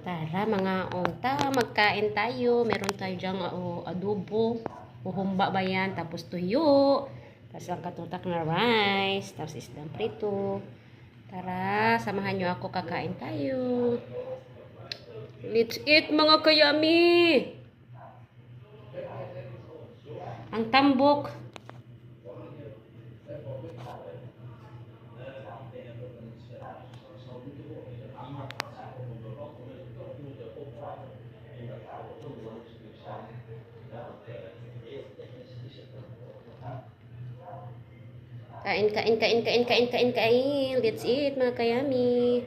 Tara mga onta, magkain tayo. Meron tayo dyan oh, adobo. Uhumba ba yan? Tapos tuyo. Tapos ang katutak na rice. Tapos isdang prito. Tara, samahan nyo ako kakain tayo. Let's eat mga kayami! Ang tambok. Kain, kain, kain, kain, kain, kain, kain. Let's eat, mga kayami.